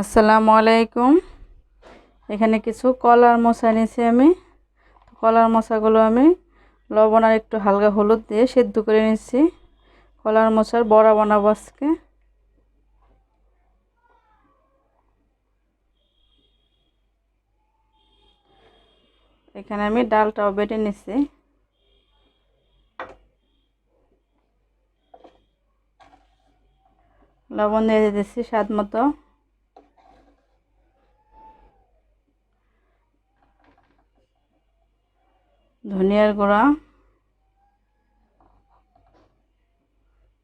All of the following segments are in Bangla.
আসসালামু আলাইকুম। এখানে কিছু কলার মশা নিয়েছি আমি। কলার মশাগুলো আমি লবণ আর একটু হালকা হলুদ দিয়ে সেদ্ধ করে নিচ্ছি কলার মশার বড়া বানাবো আজকে। এখানে আমি ডালটাও বেটে নিচ্ছি লবণ দিয়ে দিতেছি স্বাদ মতো। ধনিয়ার গুঁড়া,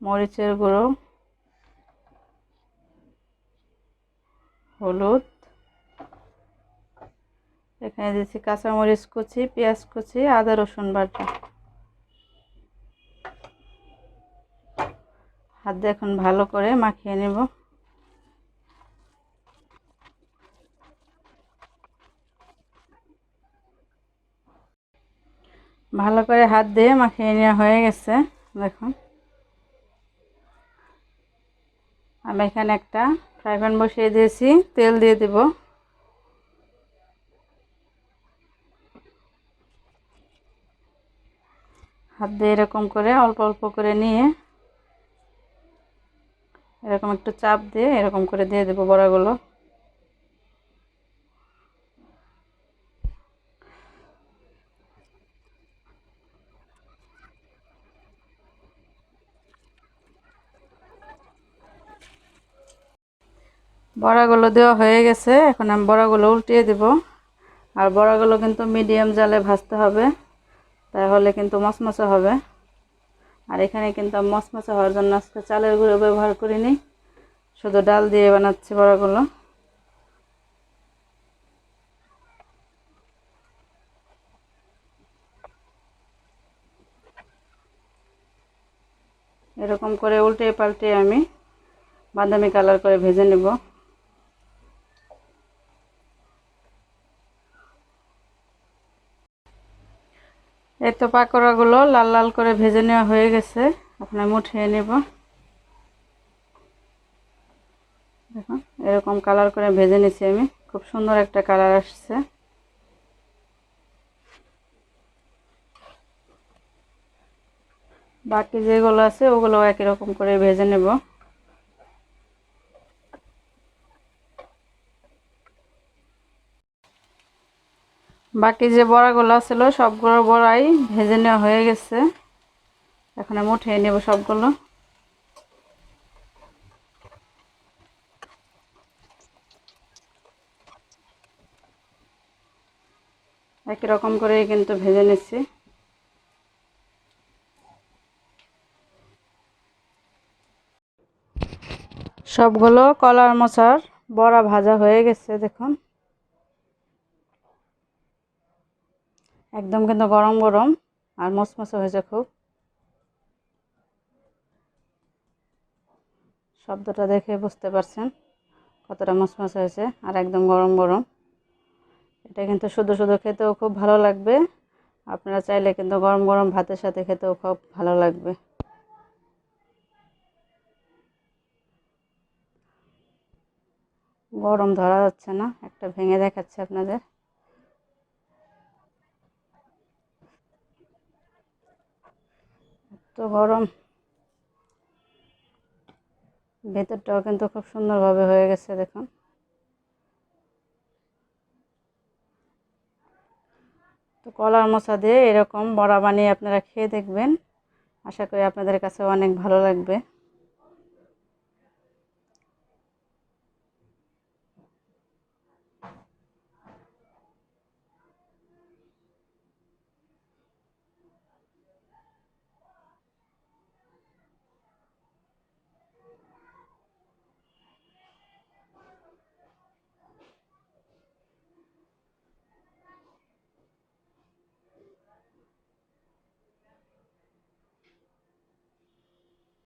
মরিচের গুঁড়ো, হলুদ, এখানে দিচ্ছি কাঁচামরিচ কুচি, পেঁয়াজ কুচি, আদা, রসুন বাটা। হাত দিয়ে এখন ভালো করে মাখিয়ে নেব। ভালো করে হাত দিয়ে মাখিয়ে নেওয়া হয়ে গেছে, দেখুন। আমি এখানে একটা ফ্রাই প্যান বসিয়ে দিয়েছি, তেল দিয়ে দেব। হাত দিয়ে এরকম করে, অল্প অল্প করে নিয়ে এরকম একটু চাপ দিয়ে এরকম করে দিয়ে দেবো বড়াগুলো। বড়াগুলো দেওয়া হয়ে গেছে, এখন আমি বড়াগুলো উল্টিয়ে দেব। আর বড়াগুলো কিন্তু মিডিয়াম জালে ভাজতে হবে, তাহলে কিন্তু মশমশা হবে। আর এখানে কিন্তু আমি মশমশা হওয়ার জন্য আজকে চালের গুঁড়ো ব্যবহার করিনি, শুধু ডাল দিয়ে বানাচ্ছি বড়াগুলো। এরকম করে উল্টে পাল্টে আমি বাদামি কালার করে ভেজে নেব। এই তো পাকোড়াগুলো লাল লাল করে ভেজে নেওয়া হয়ে গেছে। আপনার মুঠিয়ে নেব। দেখুন, এরকম কালার করে ভেজে নিছি আমি। খুব সুন্দর একটা কালার আসছে। বাকি যেগুলো আছে ওগুলো একই রকম করে ভেজে নেব। বাকি যে বড়াগুলো ছিল সবগুলো বড়াই ভেজে নেওয়া হয়ে গেছে। এখন আমি উঠিয়ে নেব সবগুলো। একই রকম করে কিন্তু ভেজে নিচ্ছি। সবগুলো কলার মশার বড়া ভাজা হয়ে গেছে, দেখুন। একদম কিন্তু গরম গরম আর মচমচে হয়েছে খুব। শব্দটা দেখে বুঝতে পারছেন কতটা মচমচে হয়েছে আর একদম গরম গরম। এটা কিন্তু শুধু শুধু খেতেও খুব ভালো লাগবে। আপনারা চাইলে কিন্তু গরম গরম ভাতের সাথে খেতেও খুব ভালো লাগবে। গরম ধরা যাচ্ছে না, একটা ভেঙে দেখাচ্ছে আপনাদের। তো গরম। ভেতরটাও কিন্তু খুব সুন্দরভাবে হয়ে গেছে, দেখুন। তো কলার মশা দিয়ে এরকম বড়া বানিয়ে আপনারা খেয়ে দেখবেন। আশা করি আপনাদের কাছে অনেক ভালো লাগবে।